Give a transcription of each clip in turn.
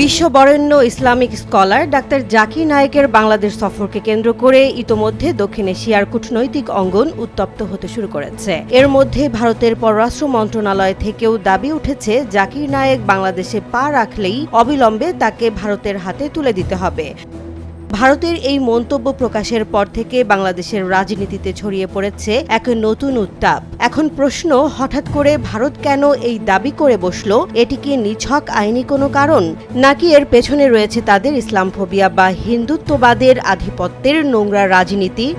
বিশ্ববরেণ্য Islamic scholar doctor Zakir নায়েকের বাংলাদেশ সফরকে কেন্দ্র করে ইতোমধ্যে দক্ষিণ এশিয়ার কূটনৈতিক অঙ্গন উত্তপ্ত হতে শুরু করেছে। এর মধ্যে ভারতের পররাষ্ট্র মন্ত্রণালয় থেকেও দাবি উঠেছে, জাকির নায়েক বাংলাদেশে পা রাখলেই অবিলম্বে তাকে ভারতের হাতে তুলে দিতে হবে। ভারতের এই মন্তব্য প্রকাশের পর থেকে বাংলাদেশের রাজনীতিতে ছড়িয়ে পড়েছে এক নতুন উত্তাপ। এখন প্রশ্ন, হঠাৎ করে ভারত কেন এই দাবি করে বসল? এটি কি নিছক আইনি কোনো কারণ? নাকি এর পেছনে রয়েছে তাদের ইসলামফোবিয়া বা হিন্দুত্ববাদের আধিপত্যের নোংরা রাজনীতি?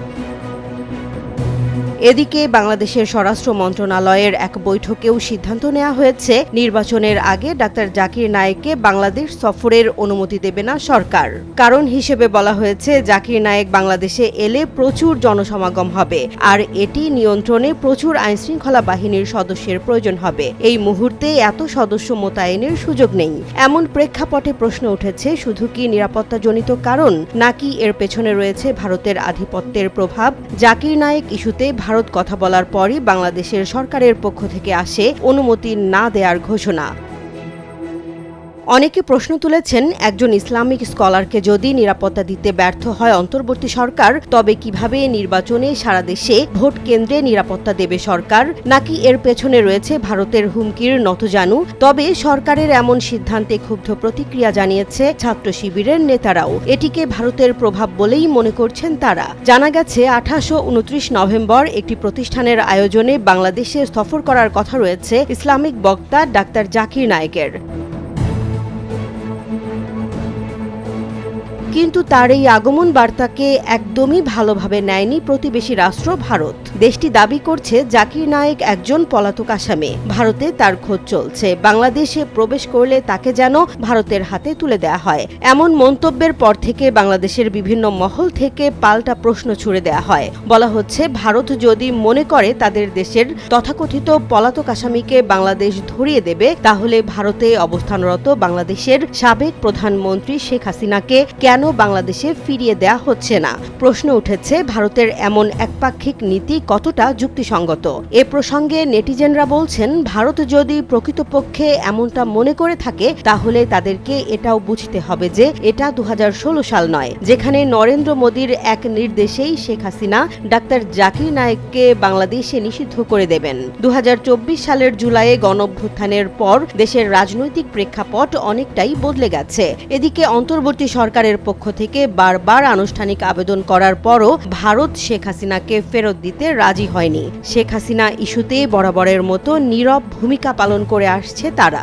এদিকে বাংলাদেশের স্বরাষ্ট্র মন্ত্রণালয়ের এক বৈঠকেও সিদ্ধান্ত নেওয়া হয়েছে। নির্বাচনের আগে ডাক্তার জাকির নায়েককে বাংলাদেশ সফরের অনুমতি দেবে না সরকার। কারণ হিসেবে বলা হয়েছে, জাকির নায়েক বাংলাদেশে এলে প্রচুর জনসমাগম হবে, আর এটি নিয়ন্ত্রণে প্রচুর আইনশৃঙ্খলা বাহিনীর সদস্যের প্রয়োজন হবে। এই মুহূর্তে এত সদস্য মোতায়েনের সুযোগ নেই। এমন প্রেক্ষাপটে প্রশ্ন উঠেছে, শুধু কি নিরাপত্তাজনিত কারণ, নাকি এর পেছনে রয়েছে ভারতের আধিপত্যের প্রভাব? জাকির নায়েক ইস্যুতে ভারত কথা বলার পরই বাংলাদেশের সরকারের পক্ষ থেকে আসে অনুমতি না দেওয়ার ঘোষণা। অনেকে প্রশ্ন তুলেছেন, একজন ইসলামিক স্কলারকে যদি নিরাপত্তা দিতে ব্যর্থ হয় অন্তর্বর্তী সরকার, তবে কীভাবে নির্বাচনে সারা দেশে ভোট কেন্দ্রে নিরাপত্তা দেবে সরকার? নাকি এর পেছনে রয়েছে ভারতের হুমকির নতজানু? তবে সরকারের এমন সিদ্ধান্তে ক্ষুব্ধ প্রতিক্রিয়া জানিয়েছে ছাত্র শিবিরের নেতারাও। এটিকে ভারতের প্রভাব বলেই মনে করছেন তারা। জানা গেছে, আঠাশো উনত্রিশ নভেম্বর একটি প্রতিষ্ঠানের আয়োজনে বাংলাদেশে সফর করার কথা রয়েছে ইসলামিক বক্তা ডাক্তার জাকির নায়েকের। কিন্তু তার এই আগমন বার্তাকে একদমই ভালোভাবে নেয়নি প্রতিবেশী রাষ্ট্র ভারত। দেশটি দাবি করছে জাকির নায়েক একজন পলাতক আসামে। ভারতে তার খোঁজ চলছে। বাংলাদেশে প্রবেশ করলে তাকে যেন ভারতের হাতে তুলে দেয়া হয়। এমন মন্তব্যের পর থেকে বাংলাদেশের বিভিন্ন মহল থেকে পাল্টা প্রশ্ন ছুড়ে দেয়া হয়। বলা হচ্ছে, ভারত যদি মনে করে তাদের দেশের তথাকথিত পলাতক আসামিকে বাংলাদেশ ধরিয়ে দেবে, তাহলে ভারতে অবস্থানরত বাংলাদেশের সাবেক প্রধানমন্ত্রী শেখ হাসিনাকে কেন বাংলাদেশে ফিরিয়ে দেয়া হচ্ছে না? প্রশ্ন উঠেছে, ভারতের এমন একপাক্ষিক নীতি কতটা যুক্তিসঙ্গত? এ প্রসঙ্গে নেটিজেনরা বলছেন, ভারত যদি প্রকৃতপক্ষে এমনটা মনে করে থাকে, তাহলে তাদেরকে এটাও বুঝতে হবে যে এটা দু সাল নয়, যেখানে নরেন্দ্র মোদীর এক নির্দেশেই শেখ হাসিনা ডাক্তার জাকির নায়েককে বাংলাদেশে নিষিদ্ধ করে দেবেন। দু হাজার চব্বিশ সালের জুলাইয়ে গণভ্যুত্থানের পর দেশের রাজনৈতিক প্রেক্ষাপট অনেকটাই বদলে গেছে। এদিকে অন্তর্বর্তী সরকারের পক্ষ থেকে বারবার আনুষ্ঠানিক আবেদন করার পরও ভারত শেখ হাসিনাকে ফেরত দিতে রাজি হয়নি। শেখ হাসিনা ইস্যুতে বরাবরের মতো নীরব ভূমিকা পালন করে আসছে তারা।